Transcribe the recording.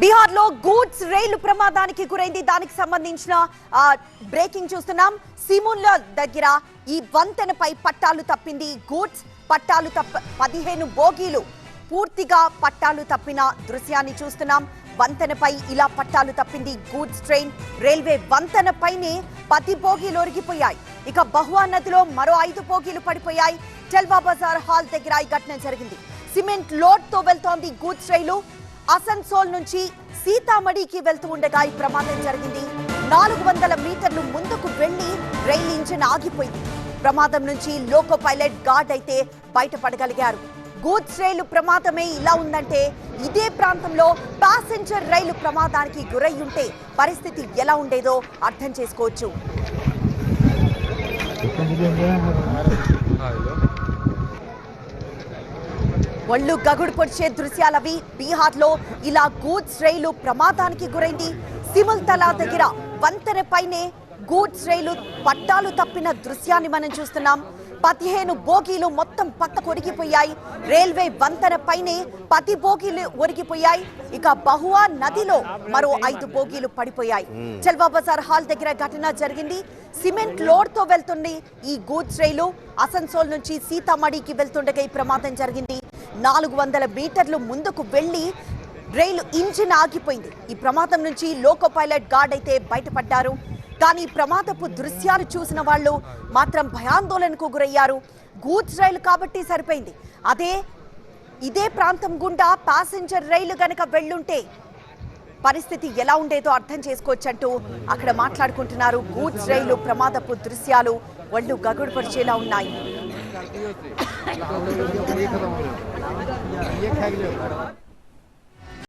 బీహార్లో గూడ్స్ రైలు ప్రమాదానికి గురైంది. దానికి సంబంధించిన బ్రేకింగ్ చూస్తున్నాం. సిమున్ల దగ్గర ఈ వంతెనపై పట్టాలు తప్పింది గూడ్స్. పట్టాలు తప్ప పదిహేను బోగీలు పూర్తిగా పట్టాలు తప్పిన దృశ్యాన్ని చూస్తున్నాం. వంతెనపై ఇలా పట్టాలు తప్పింది గూడ్స్ ట్రైన్. రైల్వే వంతెనపైనే పది బోగీలు ఒరిగిపోయాయి. ఇక బహువా నదిలో మరో ఐదు బోగీలు పడిపోయాయి. టెల్వా బజార్ హాల్ దగ్గర ఈ ఘటన జరిగింది. సిమెంట్ లోడ్తో వెళ్తోంది గూడ్స్ రైలు. అసన్సోల్ నుంచి సీతామడికి వెళ్తూ ఉండగా ఈ ప్రమాదం జరిగింది. నాలుగు వందల మీటర్లు ముందుకు వెళ్ళి రైలు ఇంజిన్ ఆగిపోయింది. ప్రమాదం నుంచి లోకో పైలట్ గార్డ్ అయితే బయటపడగలిగారు. గూడ్స్ రైలు ప్రమాదమే ఇలా ఉందంటే ఇదే ప్రాంతంలో ప్యాసింజర్ రైలు ప్రమాదానికి గురై ఉంటే పరిస్థితి ఎలా ఉండేదో అర్థం చేసుకోవచ్చు. ఒళ్ళు గగుడు పొడిచే దృశ్యాలవి బీహార్లో ఇలా గూడ్స్ రైలు ప్రమాదానికి గురైంది. సిముల్ తలా దగ్గర వంతెన పైనే గూడ్స్ రైలు పట్టాలు తప్పిన దృశ్యాన్ని మనం చూస్తున్నాం. పదిహేను బోగీలు మొత్తం పక్క ఒరిగిపోయాయి. రైల్వే వంతెన పైనే పది బోగీలు ఒరిగిపోయాయి. ఇక బహువా నదిలో మరో ఐదు బోగీలు పడిపోయాయి. చల్వా బజార్ హాల్ దగ్గర ఘటన జరిగింది. సిమెంట్ లోడ్తో వెళ్తుంది ఈ గూడ్స్ రైలు అసన్సోల్ నుంచి సీతామఢీకి వెళ్తుండగా ఈ ప్రమాదం జరిగింది. నాలుగు వందల మీటర్లు ముందుకు వెళ్ళి రైలు ఇంజిన్ ఆగిపోయింది. ఈ ప్రమాదం నుంచి లోకో పైలట్ గార్డ్ అయితే బయటపడ్డారు. కానీ ప్రమాదపు దృశ్యాలు చూసిన వాళ్ళు మాత్రం భయాందోళనకు గురయ్యారు. గూడ్స్ రైలు కాబట్టి సరిపోయింది. అదే ఇదే ప్రాంతం గుండా ప్యాసింజర్ రైలు గనక వెళ్ళుంటే పరిస్థితి ఎలా ఉండేదో అర్థం చేసుకోవచ్చంటూ అక్కడ మాట్లాడుకుంటున్నారు. గూడ్స్ రైలు ప్రమాదపు దృశ్యాలు ఒళ్ళు ఉన్నాయి. सर्दियों से ये खा